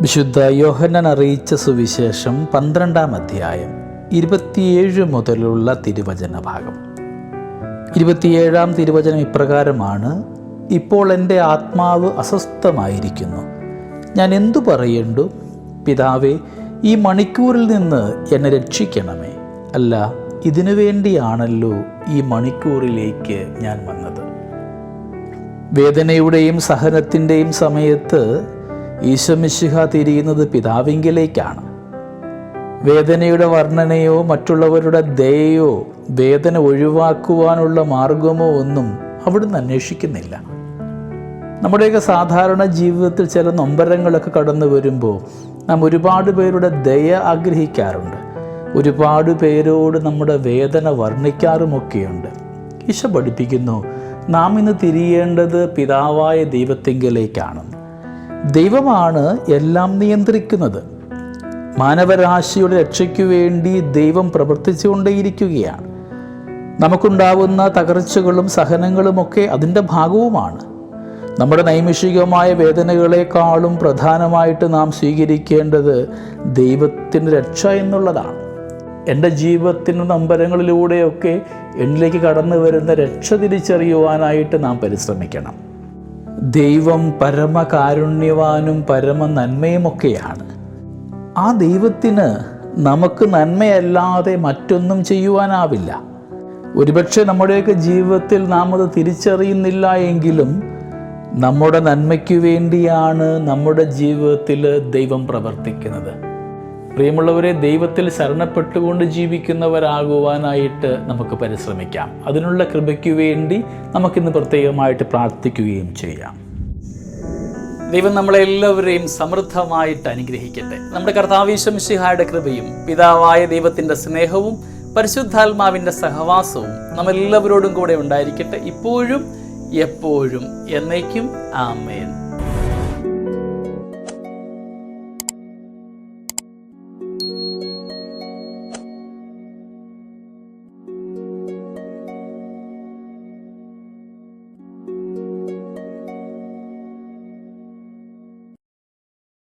വിശുദ്ധ യോഹനൻ അറിയിച്ച സുവിശേഷം പന്ത്രണ്ടാം അധ്യായം ഇരുപത്തിയേഴ് മുതലുള്ള തിരുവചന ഭാഗം. ഇരുപത്തിയേഴാം തിരുവചനം ഇപ്രകാരമാണ് ഇപ്പോൾ എന്റെ ആത്മാവ് അസ്വസ്ഥമായിരിക്കുന്നു. ഞാൻ എന്തു പറയേണ്ടു? പിതാവേ ഈ മണിക്കൂറിൽ നിന്ന് എന്നെ രക്ഷിക്കണമേ. അല്ല ഇതിനു വേണ്ടിയാണല്ലോ ഈ മണിക്കൂറിലേക്ക് ഞാൻ വന്നത്. വേദനയുടെയും സഹനത്തിന്റെയും സമയത്ത് ഈശമിശിഹ തിരിയുന്നത് പിതാവിങ്കിലേക്കാണ്. വേദനയുടെ വർണനയോ മറ്റുള്ളവരുടെ ദയയോ വേദന ഒഴിവാക്കുവാനുള്ള മാർഗമോ ഒന്നും അവിടുന്ന് അന്വേഷിക്കുന്നില്ല. നമ്മുടെയൊക്കെ സാധാരണ ജീവിതത്തിൽ ചില നൊമ്പരങ്ങളൊക്കെ കടന്നു വരുമ്പോൾ നാം ഒരുപാട് പേരുടെ ദയ ആഗ്രഹിക്കാറുണ്ട്. ഒരുപാട് പേരോട് നമ്മുടെ വേദന വർണിക്കാറുമൊക്കെയുണ്ട്. ഈശ പഠിപ്പിക്കുന്നു നാം ഇന്ന് തിരിയേണ്ടത് പിതാവായ ദൈവത്തെങ്കിലേക്കാണ് ദൈവമാണ് എല്ലാം നിയന്ത്രിക്കുന്നത്. മാനവരാശിയുടെ രക്ഷയ്ക്കു വേണ്ടി ദൈവം പ്രവർത്തിച്ചുകൊണ്ടേയിരിക്കുകയാണ്. നമുക്കുണ്ടാവുന്ന തകർച്ചകളും സഹനങ്ങളുമൊക്കെ അതിന്റെ ഭാഗവുമാണ്. നമ്മുടെ നൈമിഷികമായ വേദനകളെക്കാളും പ്രധാനമായിട്ട് നാം സ്വീകരിക്കേണ്ടത് ദൈവത്തിന്റെ രക്ഷ എന്നുള്ളതാണ്. എന്റെ ജീവിതത്തിന്റെ നമ്പരങ്ങളിലൂടെയൊക്കെ എന്നിലേക്ക് കടന്നു വരുന്ന രക്ഷ തിരിച്ചറിയുവാനായിട്ട് നാം പരിശ്രമിക്കണം. ദൈവം പരമകാരുണ്യവാനും പരമ നന്മയുമൊക്കെയാണ് ആ ദൈവത്തിന് നമുക്ക് നന്മയല്ലാതെ മറ്റൊന്നും ചെയ്യുവാനാവില്ല. ഒരുപക്ഷെ നമ്മുടെയൊക്കെ ജീവിതത്തിൽ നാം അത് തിരിച്ചറിയുന്നില്ല എങ്കിലും നമ്മുടെ നന്മയ്ക്കു വേണ്ടിയാണ് നമ്മുടെ ജീവിതത്തിൽ ദൈവം പ്രവർത്തിക്കുന്നത്. പ്രിയമുള്ളവരെ ദൈവത്തിൽ ശരണപ്പെട്ടുകൊണ്ട് ജീവിക്കുന്നവരാകുവാനായിട്ട് നമുക്ക് പരിശ്രമിക്കാം. അതിനുള്ള കൃപയ്ക്ക് വേണ്ടി നമുക്കിന്ന് പ്രത്യേകമായിട്ട് പ്രാർത്ഥിക്കുകയും ചെയ്യാം. ദൈവം നമ്മളെല്ലാവരെയും സമൃദ്ധമായിട്ട് അനുഗ്രഹിക്കട്ടെ. നമ്മുടെ കർത്താവീശംശിഹായുടെ കൃപയും പിതാവായ ദൈവത്തിന്റെ സ്നേഹവും പരിശുദ്ധാത്മാവിന്റെ സഹവാസവും നമ്മളെല്ലാവരോടും കൂടെ ഉണ്ടായിരിക്കട്ടെ. ഇപ്പോഴും എപ്പോഴും എന്നേക്കും ആമേൻ.